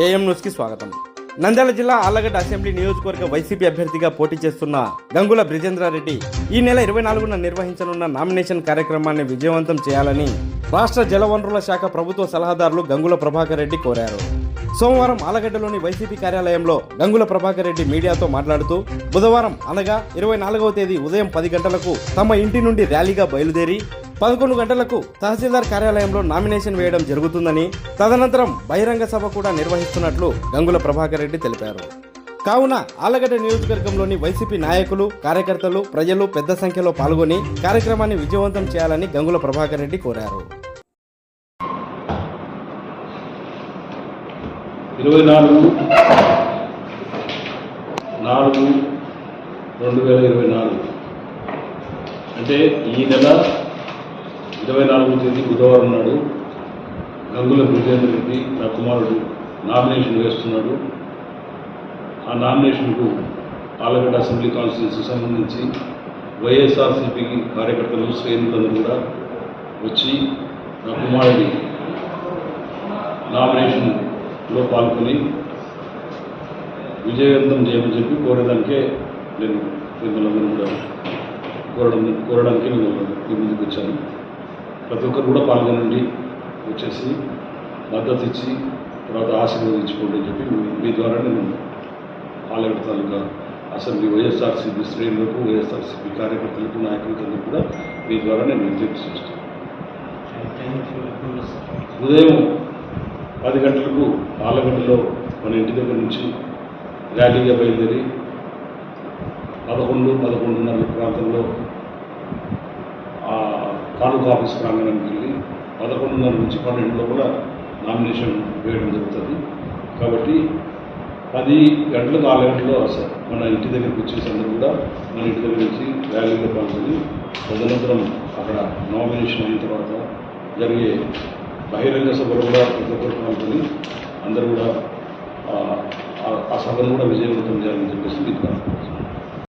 AM న్యూస్కి స్వాగతం. నంద్యాల జిల్లా ఆళ్ళగడ్డ అసెంబ్లీ నియోజకవర్గ వైసీపీ అభ్యర్థిగా పోటీ చేస్తున్న గంగుల బ్రిజేంద్రారెడ్డి ఈ నెల ఇరవై నాలుగున నిర్వహించనున్న నామినేషన్ కార్యక్రమాన్ని విజయవంతం చేయాలని రాష్ట్ర జలవనరుల శాఖ ప్రభుత్వ సలహాదారులు గంగుల ప్రభాకర్ రెడ్డి కోరారు. సోమవారం ఆలగడ్డలోని వైసీపీ కార్యాలయంలో గంగుల ప్రభాకర్ రెడ్డి మీడియాతో మాట్లాడుతూ బుధవారం అనగా ఇరవై నాలుగవ తేదీ ఉదయం పది గంటలకు తమ ఇంటి నుండి ర్యాలీగా బయలుదేరి పదకొండు గంటలకు తహసీల్దార్ కార్యాలయంలో నామినేషన్ వేయడం జరుగుతుందని తదనంతరం బహిరంగ సభ కూడా నిర్వహిస్తున్నట్లు గంగుల ప్రభాకర్ రెడ్డి తెలిపారు. కావున ఆలగడ్డ నియోజకవర్గంలోని వైసీపీ నాయకులు కార్యకర్తలు ప్రజలు పెద్ద సంఖ్యలో పాల్గొని కార్యక్రమాన్ని విజయవంతం చేయాలని గంగుల ప్రభాకర్ రెడ్డి కోరారు. ఇరవై నాలుగు నాలుగు రెండు వేల ఇరవై నాలుగు. అంటే ఈ నెల ఇరవై నాలుగో తేదీ బుధవారం నాడు గంగుల బ్రిజేంద్ర రెడ్డి నా కుమారుడు నామినేషన్ వేస్తున్నాడు. ఆ నామినేషన్కు ఆలగడ్డ అసెంబ్లీ కాన్స్టిట్యూన్సీకి సంబంధించి వైఎస్ఆర్సీపీకి కార్యకర్తలు శ్రేణులందరూ కూడా వచ్చి నా కుమారుడి నామినేషన్లో పాల్గొని విజయవంతం చేయమని చెప్పి కోరేదానికే నేను మిమ్మల్ని కూడా కోరడం కోరడానికి మిమ్మల్ని మీ ముందుకు వచ్చాను. ప్రతి ఒక్కరు కూడా పాల్గొనండి. వచ్చేసి మద్దతు ఇచ్చి తర్వాత ఆశీర్వదించుకోండి అని చెప్పి మీ- మీ ద్వారా నేను ఆలగడ్డ తాలూకా అసెంబ్లీ వైఎస్ఆర్సీపీ శ్రేణులకు వైఎస్ఆర్సీపీ కార్యకర్తలకు నాయకులకు కూడా మీ ద్వారా నేను విజ్ఞప్తి చేస్తాను ఉదయం పది గంటలకు పాలగడ్డలో మన ఇంటి దగ్గర నుంచి ర్యాలీగా బయలుదేరి పదకొండు పదకొండున్నర ప్రాంతంలో కానుక ఆఫీస్ ప్రాంగణానికి వెళ్ళి పదకొండున్నర నుంచి పన్నెండులో కూడా నామినేషన్ వేయడం జరుగుతుంది. కాబట్టి పది గంటలకు ఆరు గంటల్లో మన ఇంటి దగ్గరికి వచ్చేసి అందరూ కూడా మన ఇంటి దగ్గర నుంచి ర్యాలీలో పాల్గొని తదనంతరం అక్కడ నామినేషన్ అయిన తర్వాత జరిగే బహిరంగ సభలో కూడా ప్రతి ఒక్కరు పాల్గొని అందరూ కూడా ఆ- సభను కూడా విజయవంతం చేయాలని చెప్పేసి మీకు